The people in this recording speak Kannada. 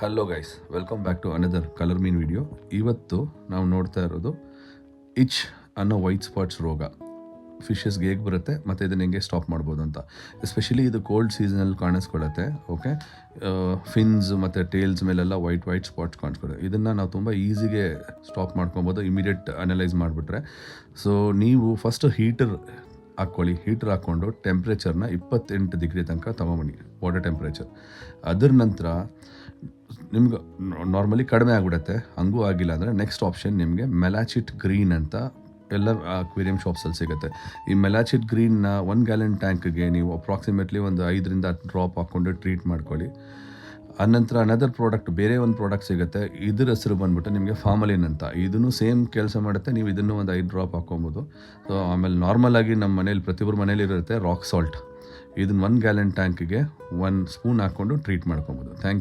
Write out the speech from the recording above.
Hello guys welcome back to another colour mean video ಇವತ್ತು ನಾವು ನೋಡ್ತಾ ಇರೋದು ಇಚ್ ಅನ್ನೋ ವೈಟ್ ಸ್ಪಾಟ್ಸ್ ರೋಗ. ಫಿಶಸ್ಗೆ ಹೇಗೆ ಬರುತ್ತೆ, ಮತ್ತು ಇದನ್ನು ಹೆಂಗೆ ಸ್ಟಾಪ್ ಮಾಡ್ಬೋದು ಅಂತ. ಎಸ್ಪೆಷಲಿ ಇದು ಕೋಲ್ಡ್ ಸೀಸನಲ್ಲಿ ಕಾಣಿಸ್ಕೊಳ್ಳುತ್ತೆ ಓಕೆ ಫಿನ್ಸ್ ಮತ್ತು ಟೇಲ್ಸ್ ಮೇಲೆಲ್ಲ ವೈಟ್ ವೈಟ್ ಸ್ಪಾಟ್ಸ್ ಕಾಣಿಸ್ಕೊಳ್ಳುತ್ತೆ ಇದನ್ನು ನಾವು ತುಂಬ ಈಸಿಗೆ ಸ್ಟಾಪ್ ಮಾಡ್ಕೊಬೋದು ಇಮಿಡಿಯೇಟ್ ಅನಲೈಸ್ ಮಾಡಿಬಿಟ್ರೆ. ಸೊ ನೀವು ಫಸ್ಟ್ ಹೀಟರ್ ಹಾಕ್ಕೊಳ್ಳಿ. ಹೀಟರ್ ಹಾಕ್ಕೊಂಡು ಟೆಂಪ್ರೇಚರ್ನ ಇಪ್ಪತ್ತೆಂಟು ಡಿಗ್ರಿ ತನಕ ತೊಗೊಂಬನ್ನಿ ವಾಟರ್ ಟೆಂಪ್ರೇಚರ್ ಅದ್ರ ನಂತರ ನಿಮ್ಗೆ ನಾರ್ಮಲಿ ಕಡಿಮೆ ಆಗಿಬಿಡುತ್ತೆ. ಹಂಗೂ ಆಗಿಲ್ಲ ಅಂದರೆ ನೆಕ್ಸ್ಟ್ ಆಪ್ಷನ್ ನಿಮಗೆ ಮೆಲಾಚಿಟ್ ಗ್ರೀನ್ ಅಂತ ಎಲ್ಲ ಅಕ್ವೇರಿಯಂ ಶಾಪ್ಸಲ್ಲಿ ಸಿಗುತ್ತೆ. ಈ ಮೆಲಾಚಿಟ್ ಗ್ರೀನ್ನ ಒನ್ ಗ್ಯಾಲನ್ ಟ್ಯಾಂಕ್ಗೆ ನೀವು ಅಪ್ರಾಕ್ಸಿಮೇಟ್ಲಿ ಒಂದು ಐದರಿಂದ ಹತ್ತು ಡ್ರಾಪ್ ಹಾಕ್ಕೊಂಡು ಟ್ರೀಟ್ ಮಾಡ್ಕೊಳ್ಳಿ. ಅನಂತರ ಅನದರ್ ಪ್ರಾಡಕ್ಟ್ ಬೇರೆ ಒಂದು ಪ್ರಾಡಕ್ಟ್ ಸಿಗುತ್ತೆ. ಇದ್ರ ಹೆಸರು ಬಂದ್ಬಿಟ್ಟು ನಿಮಗೆ ಫಾರ್ಮಲಿನ್ ಅಂತ. ಇದನ್ನು ಸೇಮ್ ಕೆಲಸ ಮಾಡುತ್ತೆ. ನೀವು ಇದನ್ನು ಒಂದು ಐದು ಡ್ರಾಪ್ ಹಾಕ್ಕೊಬೋದು. ಸೊ ಆಮೇಲೆ ನಾರ್ಮಲ್ ಆಗಿ ನಮ್ಮ ಮನೇಲಿ ಪ್ರತಿಯೊಬ್ಬರ ಮನೇಲಿ ಇರುತ್ತೆ ರಾಕ್ ಸಾಲ್ಟ್ ಇದನ್ನು ಒನ್ ಗ್ಯಾಲನ್ ಟ್ಯಾಂಕ್ಗೆ ಒನ್ ಸ್ಪೂನ್ ಹಾಕ್ಕೊಂಡು ಟ್ರೀಟ್ ಮಾಡ್ಕೊಬೋದು. ಥ್ಯಾಂಕ್